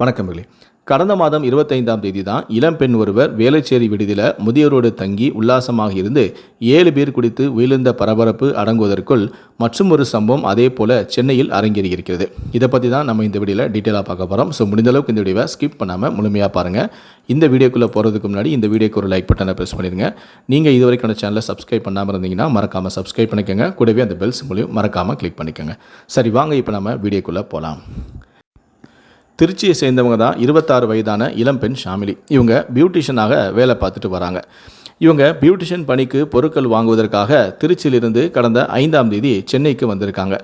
வணக்கங்களே கடந்த மாதம் இருபத்தைந்தாம் தேதி தான் இளம்பெண் ஒருவர் வேளச்சேரி விடுதியில் முதியோரோடு தங்கி உல்லாசமாக இருந்து ஏழு பேர் குடித்து உயிர்ந்த பரபரப்பு அடங்குவதற்குள் மற்றும் ஒரு சம்பவம் அதே போல சென்னையில் அரங்கேறி இருக்கிறது இதை பற்றி தான் நம்ம இந்த வீடியோவில் டீட்டெயிலாக பார்க்க போகிறோம் ஸோ முடிந்த அளவுக்கு இந்த வீடியோவை ஸ்கிப் பண்ணாமல் முழுமையாக பாருங்கள் இந்த வீடியோக்குள்ளே போகிறதுக்கு முன்னாடி இந்த வீடியோக்கு ஒரு லைக் பட்டனை ப்ரெஸ் பண்ணிடுங்க. நீங்கள் இது வரைக்கும் சேனலை சப்ஸ்கிரைப் பண்ணாமல் இருந்தீங்கன்னா மறக்காமல் சப்ஸ்கிரைப் பண்ணிக்கோங்க. கூடவே அந்த பெல் சிம்பிளையும் மறக்காமல் கிளிக் பண்ணிக்கோங்க. சரி வாங்க இப்போ நம்ம வீடியோக்குள்ளே போகலாம் திருச்சியை சேர்ந்தவங்க தான் இருபத்தாறு வயதான இளம்பெண் ஷாமிலி. இவங்க பியூட்டிஷியனாக வேலை பார்த்துட்டு வராங்க. இவங்க பியூட்டிஷியன் பணிக்கு பொருட்கள் வாங்குவதற்காக திருச்சியிலிருந்து கடந்த ஐந்தாம் தேதி சென்னைக்கு வந்திருக்காங்க.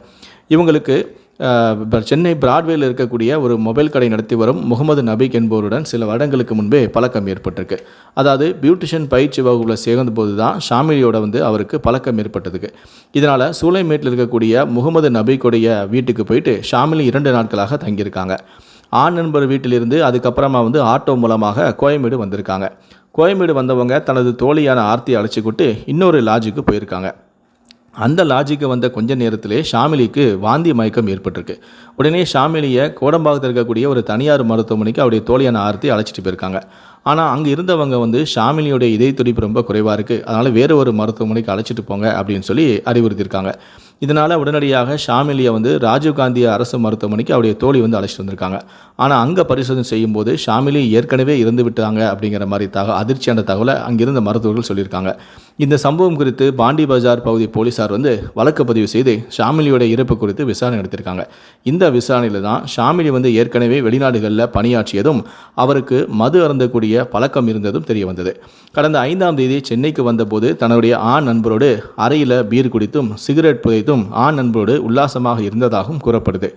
இவங்களுக்கு சென்னை பிராட்வேயில் இருக்கக்கூடிய ஒரு மொபைல் கடை நடத்தி வரும் முகமது நபீக் என்பவருடன் சில வருடங்களுக்கு முன்பே பழக்கம் ஏற்பட்டிருக்கு. அதாவது பியூட்டிஷியன் பயிற்சி வகுப்பில் சேர்ந்த போது தான் ஷாமிலியோட வந்து அவருக்கு பழக்கம் ஏற்பட்டதுக்கு. இதனால் சூளைமேட்டில் இருக்கக்கூடிய முகமது நபீக்குடைய வீட்டுக்கு போயிட்டு ஷாமிலி இரண்டு நாட்களாக தங்கியிருக்காங்க. ஆண் நண்பர் வீட்டிலிருந்து அதுக்கப்புறமா வந்து ஆட்டோ மூலமாக கோயம்பேடு வந்திருக்காங்க. கோயம்பேடு வந்தவங்க தனது தோழியான ஆர்த்தியை அழைச்சிக்கிட்டு இன்னொரு லாட்ஜுக்கு போயிருக்காங்க. அந்த லாஜிக்கு வந்த கொஞ்ச நேரத்திலே ஷாமிலிக்கு வாந்தி மயக்கம் ஏற்பட்டிருக்கு. உடனே ஷாமிலியை கோடம்பாக்கத்தில் இருக்கக்கூடிய ஒரு தனியார் மருத்துவமனைக்கு அவருடைய தோழியான ஆர்த்தி அழைச்சிட்டு போயிருக்காங்க. ஆனால் அங்கே இருந்தவங்க வந்து ஷாமிலியோட இதய துடிப்பு ரொம்ப குறைவாக இருக்குது அதனால் வேறு ஒரு மருத்துவமனைக்கு அழைச்சிட்டு போங்க அப்படின்னு சொல்லி அறிவுறுத்தியிருக்காங்க. இதனால் உடனடியாக ஷாமிலியை வந்து ராஜீவ்காந்தி அரசு மருத்துவமனைக்கு அவருடைய தோழி வந்து அழைச்சிட்டு வந்திருக்காங்க. ஆனால் அங்கே பரிசோதனை செய்யும்போது ஷாமிலி ஏற்கனவே இறந்து விட்டாங்க அப்படிங்கிற மாதிரி தக அதிர்ச்சியான தகவலை அங்கிருந்த மருத்துவர்கள் சொல்லியிருக்காங்க. இந்த சம்பவம் குறித்து பாண்டி பஜார் பகுதி போலீசார் வந்து வழக்கு பதிவு செய்து ஷாமிலியோட இறப்பு குறித்து விசாரணை நடத்தியிருக்காங்க. இந்த விசாரணையில் தான் ஷாமிலி வந்து ஏற்கனவே வெளிநாடுகளில் பணியாற்றியதும் அவருக்கு மது அருந்தக்கூடிய பழக்கம் இருந்ததும் தெரிய வந்தது. கடந்த ஐந்தாம் தேதி சென்னைக்கு வந்தபோது தன்னுடைய ஆண் நண்பரோடு அறையில் பீர் குடித்தும் சிகரெட் புதைத்தும் ஆண் நண்பரோடு உல்லாசமாக இருந்ததாகவும் கூறப்படுது.